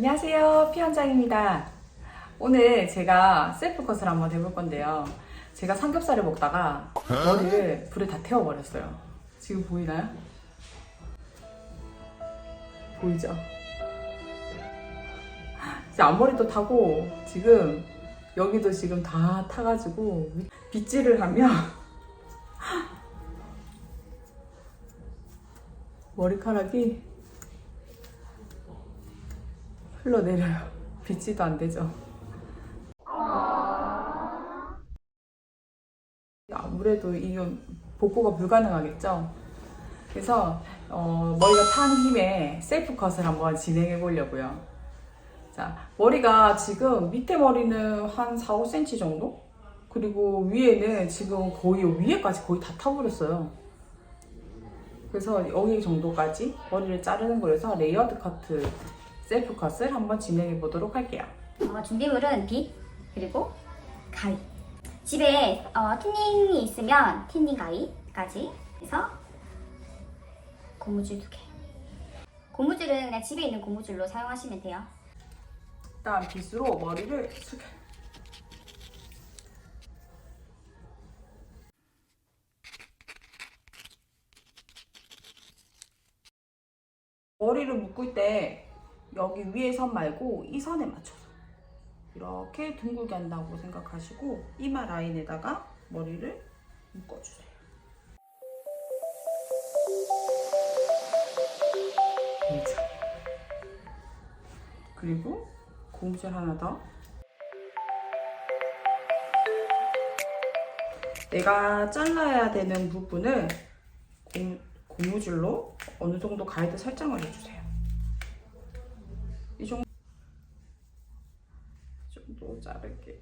안녕하세요. 피원장입니다. 오늘 제가 셀프 컷을 한번 해볼 건데요. 제가 삼겹살을 먹다가 머리를 불에 다 태워버렸어요. 지금 보이나요? 보이죠? 이제 앞머리도 타고 지금 여기도 지금 다 타가지고 빗질을 하면 머리카락이 흘러내려요. 빗지도 안 되죠. 아무래도 이건 복구가 불가능하겠죠. 그래서 어, 머리가 탄 힘에 셀프 컷을 한번 진행해 보려고요. 자, 머리가 지금 밑에 머리는 한 4, 5cm 정도? 그리고 위에는 지금 거의 위에까지 거의 다 타버렸어요. 그래서 여기 정도까지 머리를 자르는 거라서 레이어드 커트 셀프 컷을 한번 진행해 보도록 할게요. 어, 준비물은 빗 그리고 가위. 집에 어, 틴닝이 있으면 틴닝 가위까지 해서 고무줄 두 개. 고무줄은 그냥 집에 있는 고무줄로 사용하시면 돼요. 일단 빗으로 머리를 숙여. 머리를 묶을 때 여기 위에 선 말고 이 선에 맞춰서 이렇게 둥글게 한다고 생각하시고 이마 라인에다가 머리를 묶어주세요. 그리고 고무줄 하나 더. 내가 잘라야 되는 부분을 고, 고무줄로 어느 정도 가이드 설정을 해주세요. 이 정도, 자를게요.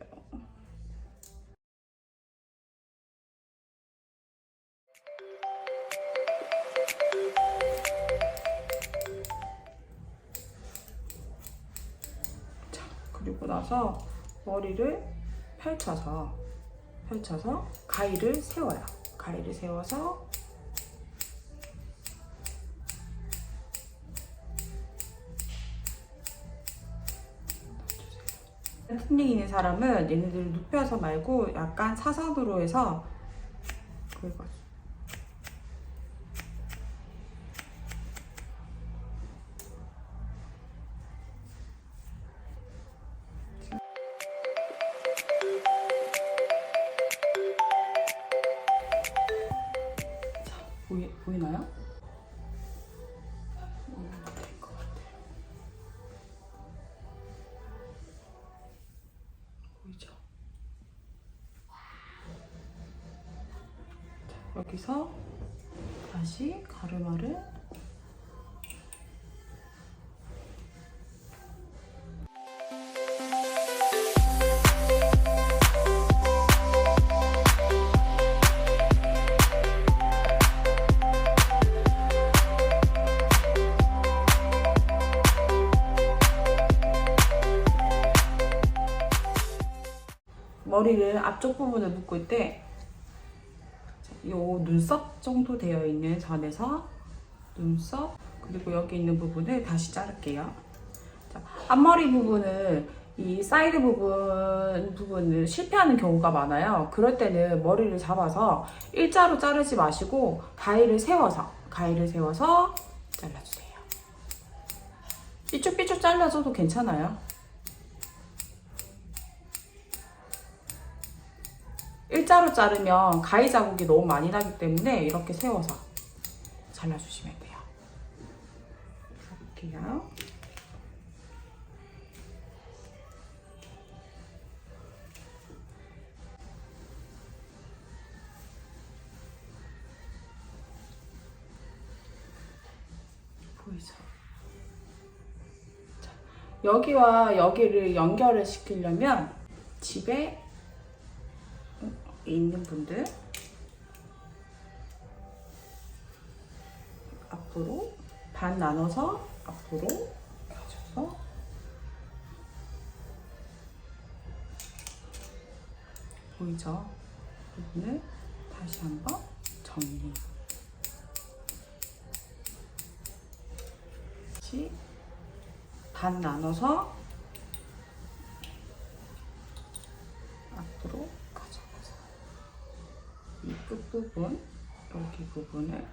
자, 그리고 나서 머리를 펼쳐서 펼쳐서 가위를 세워요. 가위를 세워서 튼닝 있는 사람은 얘네들을 눕혀서 말고 약간 사선으로 해서. 자, 보이, 보이나요? 여기서 다시 가르마를 머리를 앞쪽 부분을 묶을 때, 요 눈썹 정도 되어 있는 선에서 눈썹, 그리고 여기 있는 부분을 다시 자를게요. 자, 앞머리 부분을 이 사이드 부분, 부분을 실패하는 경우가 많아요. 그럴 때는 머리를 잡아서 일자로 자르지 마시고 가위를 세워서, 가위를 세워서 잘라주세요. 삐쭉삐쭉 잘라줘도 괜찮아요. 일자로 자르면 가위 자국이 너무 많이 나기 때문에 이렇게 세워서 잘라주시면 돼요. 자, 여기와 여기를 연결을 시키려면 집에 있는 분들. 앞으로 반 나눠서 앞으로 가져서. 보이죠? 부분을 다시 한번 정리. 다시 반 나눠서 부분 여기 부분을.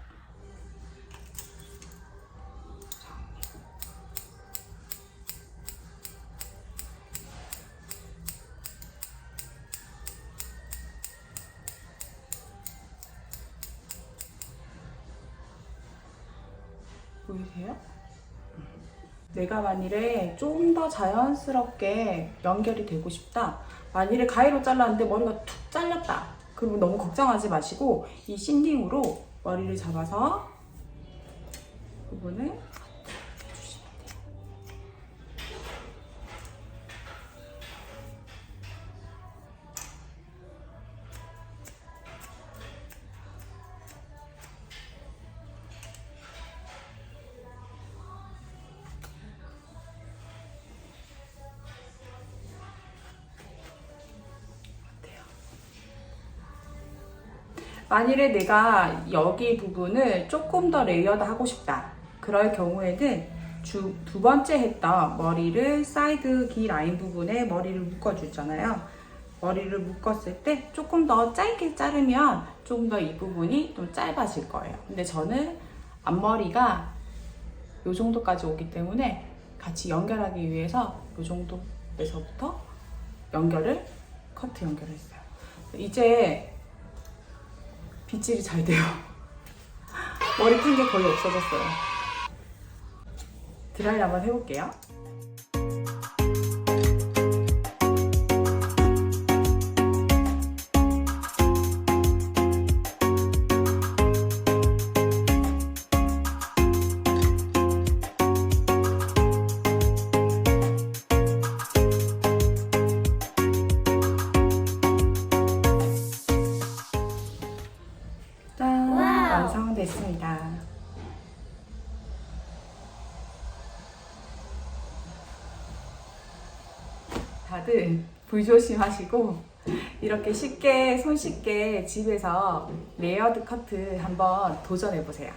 보이세요? 내가 만일에 좀 더 자연스럽게 연결이 되고 싶다. 만일에 가위로 잘랐는데 머리가 툭 잘렸다. 그러면 너무 걱정하지 마시고 이 싱딩으로 머리를 잡아서 부분을 만일에 내가 여기 부분을 조금 더 레이어드 하고 싶다. 그럴 경우에는 주, 두 번째 했던 머리를 사이드 기 라인 부분에 머리를 묶어주잖아요. 머리를 묶었을 때 조금 더 짧게 자르면 조금 더 이 부분이 좀 짧아질 거예요. 근데 저는 앞머리가 이 정도까지 오기 때문에 같이 연결하기 위해서 이 정도에서부터 연결을 커트 연결을 했어요. 이제 빗질이 잘 돼요. 머리 탄게 거의 없어졌어요. 드라이 한번 해볼게요. 다들 불조심하시고 이렇게 쉽게 손쉽게 집에서 레이어드 커트 한번 도전해 보세요.